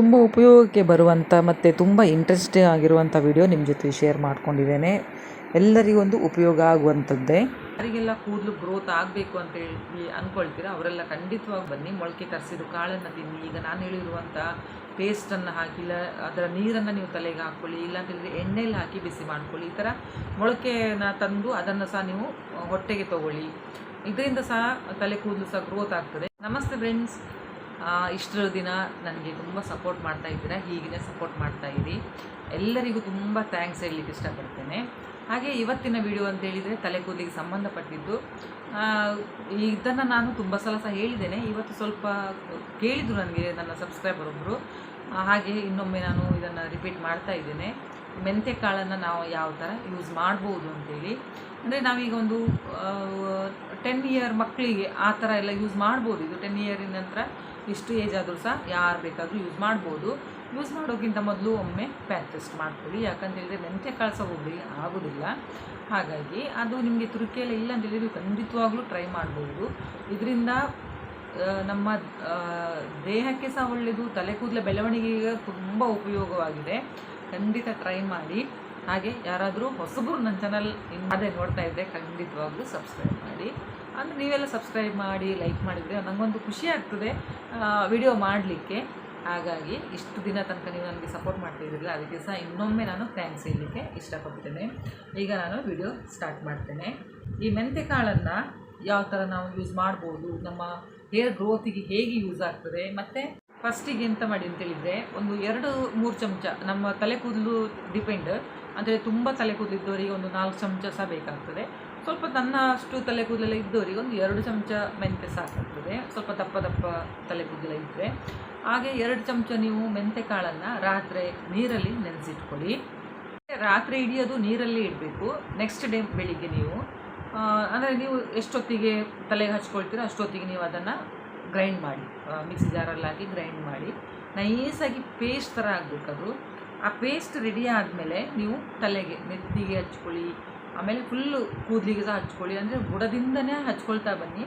ತುಂಬ ಉಪಯೋಗಕ್ಕೆ ಬರುವಂಥ ಮತ್ತು ತುಂಬ ಇಂಟ್ರೆಸ್ಟಿಂಗ್ ಆಗಿರುವಂಥ ವಿಡಿಯೋ ನಿಮ್ಮ ಜೊತೆ ಶೇರ್ ಮಾಡ್ಕೊಂಡಿದ್ದೇನೆ. ಎಲ್ಲರಿಗೊಂದು ಉಪಯೋಗ ಆಗುವಂಥದ್ದೇ ಯಾರಿಗೆಲ್ಲ ಕೂದಲು ಗ್ರೋತ್ ಆಗಬೇಕು ಅಂತ ಹೇಳಿ ಅಂದ್ಕೊಳ್ತೀರಾ ಅವರೆಲ್ಲ ಖಂಡಿತವಾಗಿ ಬನ್ನಿ, ಮೊಳಕೆ ಕರೆಸಿದ್ರು ಕಾಳನ್ನು ತಿನ್ನಿ. ಈಗ ನಾನು ಹೇಳಿರುವಂಥ ಪೇಸ್ಟನ್ನು ಹಾಕಿಲ್ಲ ಅದರ ನೀರನ್ನು ನೀವು ತಲೆಗೆ ಹಾಕ್ಕೊಳ್ಳಿ ಇಲ್ಲ ಎಣ್ಣೆಲಿ ಎಣ್ಣೆಯಲ್ಲಿ ಹಾಕಿ ಬಿಸಿ ಮಾಡ್ಕೊಳ್ಳಿ. ಈ ಥರ ಮೊಳಕೆನ ತಂದು ಅದನ್ನು ಸಹ ನೀವು ಹೊಟ್ಟೆಗೆ ತಗೊಳ್ಳಿ. ಇದರಿಂದ ಸಹ ತಲೆ ಕೂದಲು ಸಹ ಗ್ರೋತ್ ಆಗ್ತದೆ. ನಮಸ್ತೆ ಫ್ರೆಂಡ್ಸ್ ಇಷ್ಟರ ದಿನ ನನಗೆ ತುಂಬ ಸಪೋರ್ಟ್ ಮಾಡ್ತಾ ಇದ್ದೀರಾ ಹೀಗೆ ಸಪೋರ್ಟ್ ಮಾಡ್ತಾ ಇದ್ದೀರಿ ಎಲ್ಲರಿಗೂ ತುಂಬ ಥ್ಯಾಂಕ್ಸ್ ಹೇಳಲಿಕ್ಕೆ ಇಷ್ಟಪಡ್ತೇನೆ. ಹಾಗೆ ಇವತ್ತಿನ ವಿಡಿಯೋ ಅಂತ ಹೇಳಿದರೆ ತಲೆ ಕೂದಲಿಗೆ ಸಂಬಂಧಪಟ್ಟಿದ್ದು. ಇದನ್ನು ನಾನು ತುಂಬ ಸಲ ಸಹ ಹೇಳಿದ್ದೇನೆ. ಇವತ್ತು ಸ್ವಲ್ಪ ಕೇಳಿದರು ನನಗೆ ನನ್ನ ಸಬ್ಸ್ಕ್ರೈಬರ್ ಒಬ್ಬರು ಹಾಗೆ ಇನ್ನೊಮ್ಮೆ ನಾನು ಇದನ್ನು ರಿಪೀಟ್ ಮಾಡ್ತಾ ಇದ್ದೇನೆ. ಮೆಂತೆ ಕಾಳನ್ನು ನಾವು ಯಾವ ಥರ ಯೂಸ್ ಮಾಡ್ಬೋದು ಅಂತೇಳಿ. ಅಂದರೆ ನಾವೀಗ ಒಂದು ಟೆನ್ ಇಯರ್ ಮಕ್ಕಳಿಗೆ ಆ ಥರ ಎಲ್ಲ ಯೂಸ್ ಮಾಡ್ಬೋದು. ಇದು ಟೆನ್ ಇಯರಿನ ನಂತರ ಇಷ್ಟು ಏಜ್ ಆದರೂ ಸಹ ಯಾರು ಬೇಕಾದರೂ ಯೂಸ್ ಮಾಡ್ಬೋದು. ಯೂಸ್ ಮಾಡೋಕ್ಕಿಂತ ಮೊದಲು ಒಮ್ಮೆ ಪ್ಯಾಕ್ ಟೆಸ್ಟ್ ಮಾಡ್ಕೊಳ್ಳಿ. ಯಾಕಂತ ಮೆಂತೆ ಮೆಂತ್ಯ ಕಾಳು ಸಹ ಆಗೋದಿಲ್ಲ. ಹಾಗಾಗಿ ಅದು ನಿಮಗೆ ತುರುಕಿಯಲ್ಲಿ ಇಲ್ಲ ಅಂತ ಹೇಳಿದರೆ ಖಂಡಿತವಾಗ್ಲೂ ಟ್ರೈ ಮಾಡ್ಬೋದು. ಇದರಿಂದ ನಮ್ಮ ದೇಹಕ್ಕೆ ಸಹ ಒಳ್ಳೆಯದು ತಲೆ ಕೂದಲ ಬೆಳವಣಿಗೆಗೆ ತುಂಬ ಉಪಯೋಗವಾಗಿದೆ. ಖಂಡಿತ ಟ್ರೈ ಮಾಡಿ. ಹಾಗೆ ಯಾರಾದರೂ ಹೊಸಬರು ನನ್ನ ಚಾನಲ್ ಅದೇ ನೋಡ್ತಾ ಇದ್ದರೆ ಖಂಡಿತವಾಗ್ಲೂ ಸಬ್ಸ್ಕ್ರೈಬ್ ಮಾಡಿ. ಅಂದರೆ ನೀವೆಲ್ಲ ಸಬ್ಸ್ಕ್ರೈಬ್ ಮಾಡಿ ಲೈಕ್ ಮಾಡಿದರೆ ನನಗೊಂದು ಖುಷಿ ಆಗ್ತದೆ ವಿಡಿಯೋ ಮಾಡಲಿಕ್ಕೆ. ಹಾಗಾಗಿ ಇಷ್ಟು ದಿನ ತನಕ ನೀವು ನನಗೆ ಸಪೋರ್ಟ್ ಮಾಡ್ತಿದ್ದಿಲ್ಲ ಅದಕ್ಕೆ ಸಹ ಇನ್ನೊಮ್ಮೆ ನಾನು ಥ್ಯಾಂಕ್ಸ್ ಹೇಳಲಿಕ್ಕೆ ಇಷ್ಟಪಡ್ತೇನೆ. ಈಗ ನಾನು ವಿಡಿಯೋ ಸ್ಟಾರ್ಟ್ ಮಾಡ್ತೇನೆ. ಈ ಮೆಂತೆ ಕಾಳನ್ನು ಯಾವ ಥರ ನಾವು ಯೂಸ್ ಮಾಡ್ಬೋದು, ನಮ್ಮ ಹೇರ್ ಗ್ರೋತಿಗೆ ಹೇಗೆ ಯೂಸ್ ಆಗ್ತದೆ, ಮತ್ತು ಫಸ್ಟಿಗೆ ಎಂತ ಮಾಡಿ ಅಂತೇಳಿದರೆ ಒಂದು ಎರಡು ಮೂರು ಚಮಚ ನಮ್ಮ ತಲೆ ಕೂದಲು ಡಿಪೆಂಡ್ ಅಂದರೆ ತುಂಬ ತಲೆ ಕೂದಲು ಇದ್ದವರಿಗೆ ಒಂದು ನಾಲ್ಕು ಚಮಚ ಸಹ ಬೇಕಾಗ್ತದೆ. ಸ್ವಲ್ಪ ನನ್ನ ಅಷ್ಟು ತಲೆ ಕೂದಲೆಲ್ಲ ಇದ್ದವರಿಗೆ ಒಂದು ಎರಡು ಚಮಚ ಮೆಂತೆ ಸಾಕಾಗ್ತದೆ. ಸ್ವಲ್ಪ ದಪ್ಪ ದಪ್ಪ ತಲೆ ಕೂದಲ ಇದ್ದರೆ ಹಾಗೆ ಎರಡು ಚಮಚ ನೀವು ಮೆಂತೆ ಕಾಳನ್ನು ರಾತ್ರಿ ನೀರಲ್ಲಿ ನೆನೆಸಿಟ್ಕೊಳ್ಳಿ. ರಾತ್ರಿ ಇಡೀ ಅದು ನೀರಲ್ಲೇ ಇಡಬೇಕು. ನೆಕ್ಸ್ಟ್ ಡೇ ಬೆಳಿಗ್ಗೆ ನೀವು. ಅಂದರೆ ನೀವು ಎಷ್ಟೊತ್ತಿಗೆ ತಲೆಗೆ ಹಚ್ಕೊಳ್ತೀರೋ ಅಷ್ಟೊತ್ತಿಗೆ ನೀವು ಅದನ್ನು ಗ್ರೈಂಡ್ ಮಾಡಿ. ಮಿಕ್ಸಿ ಜಾರಲ್ಲಿ ಹಾಕಿ ಗ್ರೈಂಡ್ ಮಾಡಿ. ನೈಸಾಗಿ ಪೇಸ್ಟ್ ಥರ ಆಗಬೇಕದು. ಆ ಪೇಸ್ಟ್ ರೆಡಿ ಆದಮೇಲೆ ನೀವು ತಲೆಗೆ ನೆತ್ತಿಗೆ ಹಚ್ಕೊಳ್ಳಿ, ಆಮೇಲೆ ಫುಲ್ಲು ಕೂದಲಿಗೆ ಸಹ ಹಚ್ಕೊಳ್ಳಿ. ಅಂದರೆ ಬುಡದಿಂದನೇ ಹಚ್ಕೊಳ್ತಾ ಬನ್ನಿ.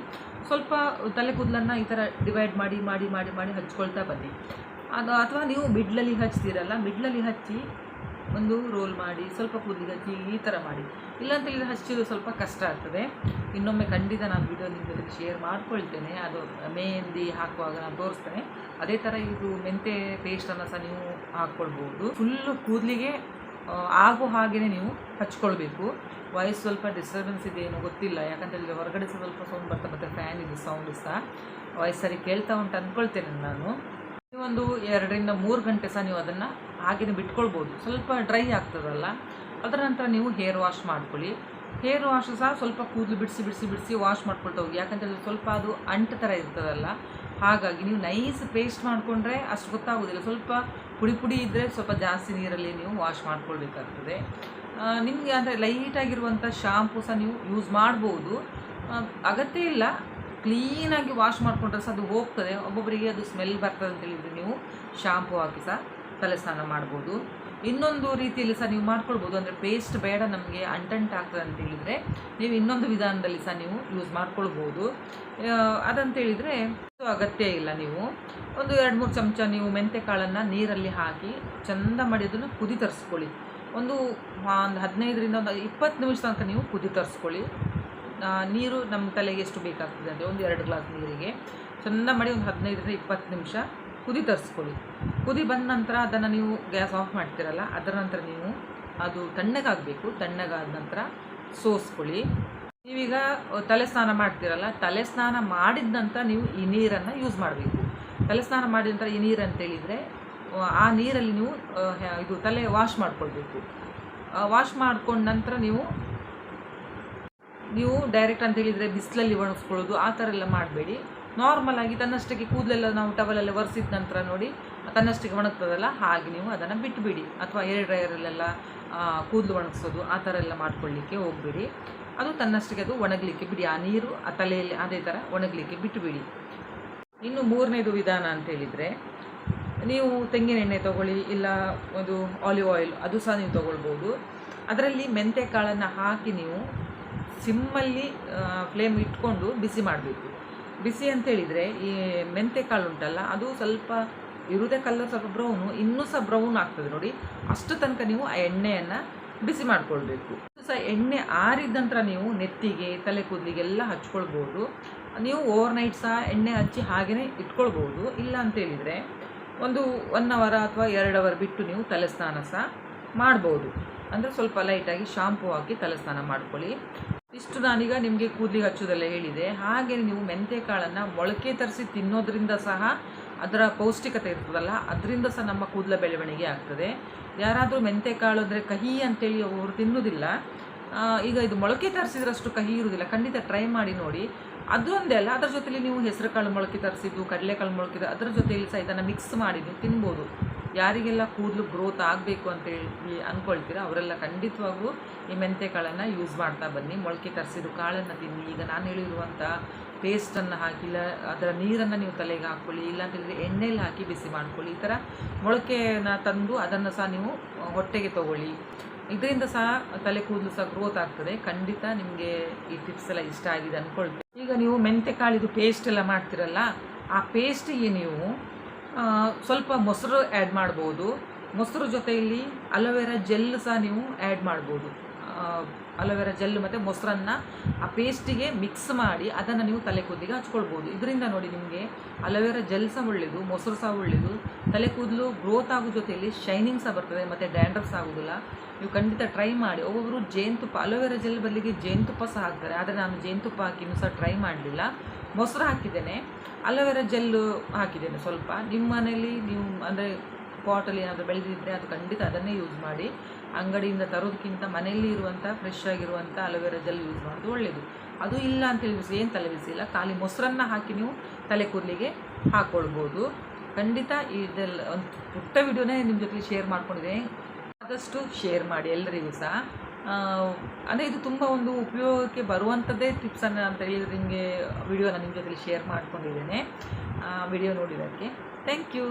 ಸ್ವಲ್ಪ ತಲೆ ಕೂದಲನ್ನು ಈ ಥರ ಡಿವೈಡ್ ಮಾಡಿ ಮಾಡಿ ಮಾಡಿ ಮಾಡಿ ಹಚ್ಕೊಳ್ತಾ ಬನ್ನಿ. ಅದು ಅಥವಾ ನೀವು ಮಿಡ್ಲಲ್ಲಿ ಹಚ್ತೀರಲ್ಲ ಮಿಡ್ಲಲ್ಲಿ ಹಚ್ಚಿ ಒಂದು ರೋಲ್ ಮಾಡಿ, ಸ್ವಲ್ಪ ಕೂದಿಗೆ ಹಚ್ಚಿ ಈ ಥರ ಮಾಡಿ. ಇಲ್ಲಾಂತ ಇಲ್ಲಿ ಹಚ್ಚೋದು ಸ್ವಲ್ಪ ಕಷ್ಟ ಆಗ್ತದೆ. ಇನ್ನೊಮ್ಮೆ ಖಂಡಿತ ನಾನು ವಿಡಿಯೋ ನಿಮ್ಮ ಜೊತೆ ಶೇರ್ ಮಾಡ್ಕೊಳ್ತೇನೆ. ಅದು ಮೆಹಂದಿ ಹಾಕುವಾಗ ನಾನು ತೋರಿಸ್ತೇನೆ. ಅದೇ ಥರ ಇದು ಮೆಂತೆ ಪೇಸ್ಟನ್ನು ಸಹ ನೀವು ಹಾಕ್ಕೊಳ್ಬೋದು ಫುಲ್ಲು ಕೂದಲಿಗೆ ಆಗೋ ಹಾಗೆಯೇ ನೀವು ಹಚ್ಕೊಳ್ಬೇಕು. ವಾಯ್ಸ್ ಸ್ವಲ್ಪ ಡಿಸ್ಟರ್ಬೆನ್ಸ್ ಇದೆ ಏನೋ ಗೊತ್ತಿಲ್ಲ. ಯಾಕಂತ ಹೇಳಿದ್ರೆ ಹೊರಗಡೆ ಸ್ವಲ್ಪ ಸೌಂಡ್ ಬರ್ತಾ ಬರ್ತಾ ಫ್ಯಾನ್ ಇದೆ ಸೌಂಡ್ ಸಹ. ವಾಯ್ಸ್ ಸರಿ ಕೇಳ್ತಾ ಉಂಟು ಅಂದ್ಕೊಳ್ತೇನೆ ನಾನು. ಒಂದು ಎರಡರಿಂದ ಮೂರು ಗಂಟೆ ಸಹ ನೀವು ಅದನ್ನು ಹಾಗೆಯೇ ಬಿಟ್ಕೊಳ್ಬೋದು. ಸ್ವಲ್ಪ ಡ್ರೈ ಆಗ್ತದಲ್ಲ? ಅದರ ನಂತರ ನೀವು ಹೇರ್ ವಾಶ್ ಮಾಡ್ಕೊಳ್ಳಿ. ಹೇರ್ ವಾಶ್ ಸಹ ಸ್ವಲ್ಪ ಕೂದಲು ಬಿಡಿಸಿ ಬಿಡಿಸಿ ಬಿಡಿಸಿ ವಾಶ್ ಮಾಡ್ಕೊಳ್ತಾ ಹೋಗಿ. ಯಾಕಂತೇಳಿದ್ರೆ ಸ್ವಲ್ಪ ಅದು ಅಂಟು ಥರ ಇರ್ತದಲ್ಲ? ಹಾಗಾಗಿ ನೀವು ನೈಸ್ ಪೇಸ್ಟ್ ಮಾಡಿಕೊಂಡ್ರೆ ಅಷ್ಟು ಗೊತ್ತಾಗೋದಿಲ್ಲ. ಸ್ವಲ್ಪ ಪುಡಿ ಪುಡಿ ಇದ್ದರೆ ಸ್ವಲ್ಪ ಜಾಸ್ತಿ ನೀರಲ್ಲಿ ನೀವು ವಾಶ್ ಮಾಡ್ಕೊಳ್ಬೇಕಾಗ್ತದೆ. ನಿಮಗೆ ಅಂದರೆ ಲೈಟಾಗಿರುವಂಥ ಶಾಂಪೂ ಸಹ ನೀವು ಯೂಸ್ ಮಾಡ್ಬೋದು. ಅಗತ್ಯ ಇಲ್ಲ. ಕ್ಲೀನಾಗಿ ವಾಶ್ ಮಾಡಿಕೊಂಡ್ರೆ ಸಹ ಅದು ಹೋಗ್ತದೆ. ಒಬ್ಬೊಬ್ಬರಿಗೆ ಅದು ಸ್ಮೆಲ್ ಬರ್ತದೆ ಅಂತ ಹೇಳಿದರೆ ನೀವು ಶಾಂಪೂ ಹಾಕಿ ಸಹ ತಲೆ ಸ್ನಾನ ಮಾಡ್ಬೋದು. ಇನ್ನೊಂದು ರೀತಿಯಲ್ಲಿ ಸಹ ನೀವು ಮಾಡ್ಕೊಳ್ಬೋದು. ಅಂದರೆ ಪೇಸ್ಟ್ ಬೇಡ ನಮಗೆ ಅಂಟಂಟ್ ಆಗ್ತದೆ ಅಂತ ಹೇಳಿದರೆ ನೀವು ಇನ್ನೊಂದು ವಿಧಾನದಲ್ಲಿ ಸಹ ನೀವು ಯೂಸ್ ಮಾಡ್ಕೊಳ್ಬೋದು. ಅದಂತೇಳಿದರೆ ಅಗತ್ಯ ಇಲ್ಲ ನೀವು. ಒಂದು ಎರಡು ಮೂರು ಚಮಚ ನೀವು ಮೆಂತೆ ಕಾಳನ್ನು ನೀರಲ್ಲಿ ಹಾಕಿ ಚಂದ ಮಾಡಿ ಅದನ್ನು ಕುದಿ ತರಿಸ್ಕೊಳ್ಳಿ. ಒಂದು ಒಂದು ಹದಿನೈದರಿಂದ ಒಂದು ಇಪ್ಪತ್ತು ನಿಮಿಷ ತನಕ ನೀವು ಕುದಿ ತರಿಸ್ಕೊಳ್ಳಿ. ನೀರು ನಮ್ಮ ತಲೆಗೆ ಎಷ್ಟು ಬೇಕಾಗ್ತದೆ ಅಂದರೆ ಒಂದು ಎರಡು ಗ್ಲಾಸ್ ನೀರಿಗೆ. ಚೆಂದ ಮಾಡಿ ಒಂದು ಹದಿನೈದರಿಂದ ಇಪ್ಪತ್ತು ನಿಮಿಷ ಕುದಿ ತರಿಸ್ಕೊಳ್ಳಿ. ಕುದಿ ಬಂದ ನಂತರ ಅದನ್ನು ನೀವು ಗ್ಯಾಸ್ ಆಫ್ ಮಾಡ್ತೀರಲ್ಲ, ಅದರ ನಂತರ ನೀವು ಅದು ತಣ್ಣಗಾಗಬೇಕು. ತಣ್ಣಗಾದ ನಂತರ ಸೋಸ್ಕೊಳ್ಳಿ. ನೀವೀಗ ತಲೆ ಸ್ನಾನ ಮಾಡ್ತೀರಲ್ಲ, ತಲೆ ಸ್ನಾನ ಮಾಡಿದ ನಂತರ ನೀವು ಈ ನೀರನ್ನು ಯೂಸ್ ಮಾಡಬೇಕು. ತಲೆ ಸ್ನಾನ ಮಾಡಿದ ನಂತರ ಈ ನೀರು ಅಂತೇಳಿದರೆ ಆ ನೀರಲ್ಲಿ ನೀವು ಇದು ತಲೆ ವಾಶ್ ಮಾಡ್ಕೊಳ್ಬೇಕು. ವಾಶ್ ಮಾಡ್ಕೊಂಡ ನಂತರ ನೀವು ನೀವು ಡೈರೆಕ್ಟ್ ಅಂತ ಹೇಳಿದರೆ ಬಿಸಿಲಲ್ಲಿ ಒಣಗಿಸ್ಕೊಳ್ಳೋದು, ಆ ಥರ ಎಲ್ಲ ಮಾಡಬೇಡಿ. ನಾರ್ಮಲಾಗಿ ತನ್ನಷ್ಟಕ್ಕೆ ಕೂದಲೆಲ್ಲ ನಾವು ಟವಲೆಲ್ಲ ಒರೆಸಿದ ನಂತರ ನೋಡಿ, ತನ್ನಷ್ಟಕ್ಕೆ ಒಣಗ್ತದಲ್ಲ, ಹಾಗೆ ನೀವು ಅದನ್ನು ಬಿಟ್ಟುಬಿಡಿ ಅಥವಾ ಏರ್ ಡ್ರೈಯರಲ್ಲೆಲ್ಲ ಕೂದಲು ಒಣಗಿಸೋದು, ಆ ಥರ ಎಲ್ಲ ಮಾಡ್ಕೊಳ್ಳಿಕ್ಕೆ ಹೋಗಬೇಡಿ. ಅದು ತನ್ನಷ್ಟಕ್ಕೆ ಅದು ಒಣಗಲಿಕ್ಕೆ ಬಿಡಿ. ಆ ನೀರು, ಆ ತಲೆಯಲ್ಲಿ ಅದೇ ಥರ ಒಣಗಲಿಕ್ಕೆ ಬಿಟ್ಟುಬಿಡಿ ಇನ್ನು ಮೂರನೇದು ವಿಧಾನ ಅಂತ ಹೇಳಿದರೆ, ನೀವು ತೆಂಗಿನ ಎಣ್ಣೆ ತೊಗೊಳ್ಳಿ, ಇಲ್ಲ ಒಂದು ಆಲಿವ್ ಆಯಿಲ್ ಅದು ಸಹ ನೀವು ತೊಗೊಳ್ಬೋದು. ಅದರಲ್ಲಿ ಮೆಂತೆ ಕಾಳನ್ನು ಹಾಕಿ ನೀವು ಸಿಮ್ಮಲ್ಲಿ ಫ್ಲೇಮ್ ಇಟ್ಕೊಂಡು ಬಿಸಿ ಮಾಡಬೇಕು. ಬಿಸಿ ಅಂತೇಳಿದರೆ ಈ ಮೆಂತೆ ಕಾಳು ಉಂಟಲ್ಲ, ಅದು ಸ್ವಲ್ಪ ಇರುವುದೇ ಕಲರ್ ಸ್ವಲ್ಪ ಬ್ರೌನು ಇನ್ನೂ ಸಹ ಬ್ರೌನ್ ಆಗ್ತದೆ ನೋಡಿ. ಅಷ್ಟು ತನಕ ನೀವು ಆ ಎಣ್ಣೆಯನ್ನು ಬಿಸಿ ಮಾಡಿಕೊಳ್ಬೇಕು. ಸಹ ಎಣ್ಣೆ ಆರಿದ ನಂತರ ನೀವು ನೆತ್ತಿಗೆ, ತಲೆ ಕೂದಲಿಗೆಲ್ಲ ಹಚ್ಕೊಳ್ಬೋದು. ನೀವು ಓವರ್ ನೈಟ್ ಸಹ ಎಣ್ಣೆ ಹಚ್ಚಿ ಹಾಗೆಯೇ ಇಟ್ಕೊಳ್ಬೋದು. ಇಲ್ಲ ಅಂತೇಳಿದರೆ ಒಂದು ಒನ್ ಅವರ್ ಅಥವಾ ಎರಡು ಅವರ್ ಬಿಟ್ಟು ನೀವು ತಲೆ ಸ್ನಾನ ಸಹ ಮಾಡ್ಬೋದು. ಅಂದರೆ ಸ್ವಲ್ಪ ಲೈಟಾಗಿ ಶಾಂಪೂ ಹಾಕಿ ತಲೆ ಸ್ನಾನ ಮಾಡ್ಕೊಳ್ಳಿ. ಇಷ್ಟು ನಾನೀಗ ನಿಮಗೆ ಕೂದಲಿಗೆ ಹಚ್ಚೋದೆಲ್ಲ ಹೇಳಿದೆ. ಹಾಗೆ ನೀವು ಮೆಂತೆ ಕಾಳನ್ನು ಮೊಳಕೆ ತರಿಸಿ ತಿನ್ನೋದ್ರಿಂದ ಸಹ ಅದರ ಪೌಷ್ಟಿಕತೆ ಇರ್ತದಲ್ಲ, ಅದರಿಂದ ಸಹ ನಮ್ಮ ಕೂದಲ ಬೆಳವಣಿಗೆ ಆಗ್ತದೆ. ಯಾರಾದರೂ ಮೆಂತೆ ಕಾಳು ಅಂದರೆ ಕಹಿ ಅಂತೇಳಿ ಅವರು ತಿನ್ನೋದಿಲ್ಲ ಈಗ ಇದು ಮೊಳಕೆ ತರಿಸಿದ್ರಷ್ಟು ಕಹಿ ಇರುವುದಿಲ್ಲ. ಖಂಡಿತ ಟ್ರೈ ಮಾಡಿ ನೋಡಿ. ಅದೊಂದೇ ಅಲ್ಲ, ಅದರ ಜೊತೆಲಿ ನೀವು ಹೆಸರು ಕಾಳು ಮೊಳಕೆ ತರಿಸಿದ್ದು, ಕಡಲೆಕಾಳು ಮೊಳಕೆ ಅದರ ಜೊತೆಯಲ್ಲಿ ಸಹ ಇದನ್ನು ಮಿಕ್ಸ್ ಮಾಡಿ ನೀವು ತಿನ್ಬೋದು. ಯಾರಿಗೆಲ್ಲ ಕೂದಲು ಗ್ರೋತ್ ಆಗಬೇಕು ಅಂತ ಹೇಳಿ ಅಂದ್ಕೊಳ್ತೀರ ಅವರೆಲ್ಲ ಖಂಡಿತವಾಗೂ ಈ ಮೆಂತೆ ಕಾಳನ್ನು ಯೂಸ್ ಮಾಡ್ತಾ ಬನ್ನಿ. ಮೊಳಕೆ ಕರೆಸಿದು ಕಾಳನ್ನು ತಿನ್ನಿ. ಈಗ ನಾನು ಹೇಳಿರುವಂಥ ಪೇಸ್ಟನ್ನು ಹಾಕಿಲ್ಲ ಅದರ ನೀರನ್ನು ನೀವು ತಲೆಗೆ ಹಾಕ್ಕೊಳ್ಳಿ ಇಲ್ಲಾಂತೇಳಿದರೆ ಎಣ್ಣೆಲಿ ಹಾಕಿ ಬಿಸಿ ಮಾಡ್ಕೊಳ್ಳಿ. ಈ ಥರ ಮೊಳಕೆನ ತಂದು ಅದನ್ನು ಸಹ ನೀವು ಹೊಟ್ಟೆಗೆ ತಗೊಳ್ಳಿ. ಇದರಿಂದ ಸಹ ತಲೆ ಕೂದಲು ಸಹ ಗ್ರೋತ್ ಆಗ್ತದೆ. ಖಂಡಿತ ನಿಮಗೆ ಈ ಟಿಪ್ಸ್ ಎಲ್ಲ ಇಷ್ಟ ಆಗಿದೆ ಅಂದ್ಕೊಳ್ತೀವಿ ಈಗ ನೀವು ಮೆಂತೆ ಕಾಳಿದು ಪೇಸ್ಟ್ ಎಲ್ಲ ಮಾಡ್ತಿರಲ್ಲ, ಆ ಪೇಸ್ಟಿಗೆ ನೀವು ಸ್ವಲ್ಪ ಮೊಸರು ಆ್ಯಡ್ ಮಾಡ್ಬೋದು. ಮೊಸರು ಜೊತೆಯಲ್ಲಿ ಅಲೋವೆರಾ ಜೆಲ್ ಸಹ ನೀವು ಆ್ಯಡ್ ಮಾಡ್ಬೋದು. ಅಲೋವೆರಾ ಜೆಲ್ ಮತ್ತು ಮೊಸರನ್ನು ಆ ಪೇಸ್ಟಿಗೆ ಮಿಕ್ಸ್ ಮಾಡಿ ಅದನ್ನು ನೀವು ತಲೆ ಕೂದಲಿಗೆ ಹಚ್ಕೊಳ್ಬೋದು. ಇದರಿಂದ ನೋಡಿ ನಿಮಗೆ ಅಲೋವೆರಾ ಜೆಲ್ ಸಹ ಒಳ್ಳೆಯದು ಮೊಸರು ಸಹ ಒಳ್ಳೆಯದು ತಲೆ ಕೂದಲು ಗ್ರೋತ್ ಆಗೋ ಜೊತೆಯಲ್ಲಿ ಶೈನಿಂಗ್ ಸಹ ಬರ್ತದೆ, ಮತ್ತು ಡ್ಯಾಂಡ್ರಸ್ ಆಗೋದಿಲ್ಲ. ನೀವು ಖಂಡಿತ ಟ್ರೈ ಮಾಡಿ. ಒಬ್ಬೊಬ್ಬರು ಜೇನುತುಪ್ಪ, ಅಲೋವೆರಾ ಜೆಲ್ ಬದಲಿಗೆ ಜೇನುತುಪ್ಪ ಸಹ ಹಾಕ್ತಾರೆ. ಆದರೆ ನಾನು ಜೇನುತುಪ್ಪ ಹಾಕಿನೂ ಸಹ ಟ್ರೈ ಮಾಡಲಿಲ್ಲ. ಮೊಸರು ಹಾಕಿದ್ದೇನೆ. ಅಲೋವೆರಾ ಜೆಲ್ಲು ಹಾಕಿದ್ದೇನೆ ಸ್ವಲ್ಪ. ನಿಮ್ಮ ಮನೇಲಿ ನೀವು ಅಂದರೆ ಪಾಟಲ್ಲಿ ಏನಾದರೂ ಬೆಳೆದಿದ್ದರೆ ಅದು ಖಂಡಿತ ಅದನ್ನೇ ಯೂಸ್ ಮಾಡಿ. ಅಂಗಡಿಯಿಂದ ತರೋದಕ್ಕಿಂತ ಮನೆಯಲ್ಲಿ ಇರುವಂಥ ಫ್ರೆಶ್ ಆಗಿರುವಂಥ ಅಲೋವೆರಾ ಜೆಲ್ ಯೂಸ್ ಮಾಡೋದು ಒಳ್ಳೆಯದು ಅದು ಇಲ್ಲ ಅಂತ ಹೇಳಿ ಏನು ತಲೆ ಬಿಸಿಲ್ಲ. ಖಾಲಿ ಮೊಸರನ್ನು ಹಾಕಿ ನೀವು ತಲೆ ಕೂದಲಿಗೆ ಹಾಕ್ಕೊಳ್ಬೋದು ಖಂಡಿತ ಇದೆಲ್ಲ ಒಂದು ಪುಟ್ಟ ವಿಡಿಯೋನೇ ನಿಮ್ಮ ಜೊತೆ ಶೇರ್ ಮಾಡ್ಕೊಂಡಿದ್ದೆ ಆದಷ್ಟು ಶೇರ್ ಮಾಡಿ ಎಲ್ಲರಿಗೂ ಸಹ. ಅಂದರೆ ಇದು ತುಂಬ ಒಂದು ಉಪಯೋಗಕ್ಕೆ ಬರುವಂಥದ್ದೇ ಟಿಪ್ಸನ್ನು ಅಂತ ಹೇಳಿದರೆ ನಿಮಗೆ ವಿಡಿಯೋನ ನಿಮ್ಮ ಜೊತೆ ಶೇರ್ ಮಾಡ್ಕೊಂಡಿದ್ದೇನೆ. ವಿಡಿಯೋ ನೋಡಿದ್ದಕ್ಕೆ. Thank you